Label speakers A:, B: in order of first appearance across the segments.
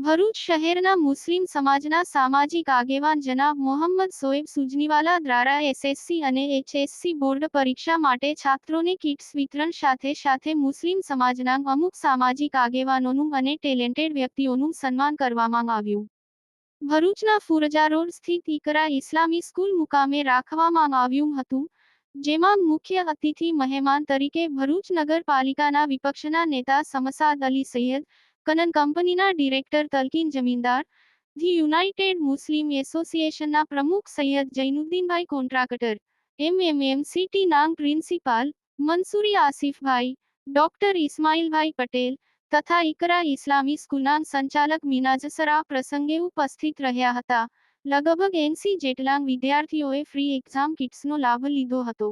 A: ભરૂચ શહેરના મુસ્લિમ સમાજના સામાજિક આગેવાન જનાબ મોહમ્મદ સોએબ સુજનીવાલા દ્વારા એસએસસી અને એચએસસી બોર્ડ પરીક્ષા માટે છાત્રોને કિટ્સ વિતરણ સાથે સાથે મુસ્લિમ સમાજના અમુક સામાજિક આગેવાનોનું અને ટેલેન્ટેડ વ્યક્તિઓનું સન્માન કરવામાં આવ્યું. ભરૂચના ફુરજા રોડ સ્થિત ઇકરા ઇસ્લામી સ્કૂલ મુકામે રાખવામાં આવ્યું હતું, જેમાં મુખ્ય અતિથિ મહેમાન તરીકે ભરૂચ નગરપાલિકાના વિપક્ષના નેતા સમસાદ અલી સૈયદ કનન કંપનીના director Talkin Zamindar, the united Muslim એસોસિએશનના પ્રમુખ સૈયદ જૈનુદ્દીનભાઈ કોન્ટ્રાક્ટર, એમએમએમસીટી નાંગ પ્રિન્સિપાલ મંસૂરી આસિફભાઈ, ડોક્ટર ઇસ્માઇલભાઈ પટેલ તથા ઇકરા ઇસ્લામી સ્કૂલના સંચાલક મીનાજસરા પ્રસંગે ઉપસ્થિત રહ્યા હતા. લગભગ એંસી જેટલા વિદ્યાર્થીઓએ ફ્રી એક્ઝામ કિટ્સનો લાભ લીધો હતો.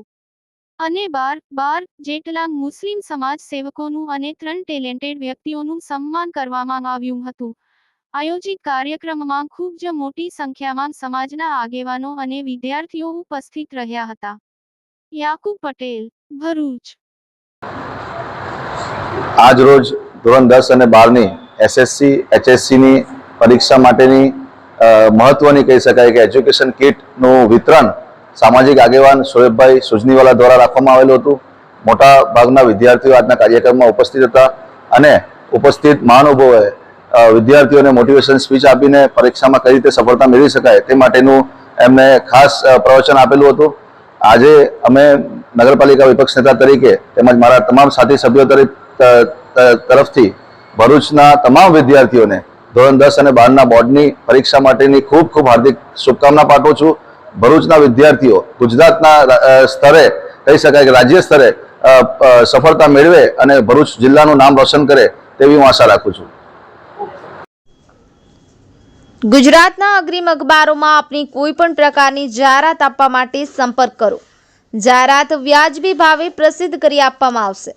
A: અને બાર બાર જેટલા મુસ્લિમ સમાજ સેવકોનું અને ત્રણ ટેલેન્ટેડ વ્યક્તિઓનું સન્માન કરવામાં આવ્યું હતું. આયોજિત કાર્યક્રમમાં ખૂબ જ મોટી સંખ્યામાં સમાજના આગેવાનો અને વિદ્યાર્થીઓ ઉપસ્થિત રહ્યા હતા. યાકુબ પટેલ, ભરૂચ.
B: આજ રોજ ધોરણ દસ અને બારની એસએસસી એચએસસીની પરીક્ષા માટેની મહત્વની કહી શકાય કે એજ્યુકેશન કિટનું વિતરણ સામાજિક આગેવાન શોએબભાઈ સુજનીવાલા દ્વારા રાખવામાં આવેલું હતું. મોટા ભાગના વિદ્યાર્થીઓ આજના કાર્યક્રમમાં ઉપસ્થિત હતા અને ઉપસ્થિત મહાનુભાવોએ વિદ્યાર્થીઓને મોટિવેશન સ્પીચ આપીને પરીક્ષામાં કઈ રીતે સફળતા મેળવી શકાય તે માટેનું એમને ખાસ પ્રવચન આપેલું હતું. આજે અમે નગરપાલિકા વિપક્ષ નેતા તરીકે તેમજ મારા તમામ સાથી સભ્યો તરફથી ભરૂચના તમામ વિદ્યાર્થીઓને ધોરણ દસ અને બારના બોર્ડની પરીક્ષા માટેની ખૂબ ખૂબ હાર્દિક શુભકામના પાઠવું છું. ભરૂચના વિદ્યાર્થીઓ ગુજરાતના સ્તરે કહી શકાય કે રાજ્ય સ્તરે સફળતા મેળવે અને ભરૂચ જિલ્લાનું નામ રોશન કરે તેવી હું આશા રાખું છું.
C: ગુજરાતના અગ્રીમ અખબારોમાં આપની કોઈ પણ પ્રકારની જાહેરાત આપવા માટે સંપર્ક કરો. જાહેરાત વ્યાજબી ભાવે પ્રસિદ્ધ કરી આપવામાં આવશે.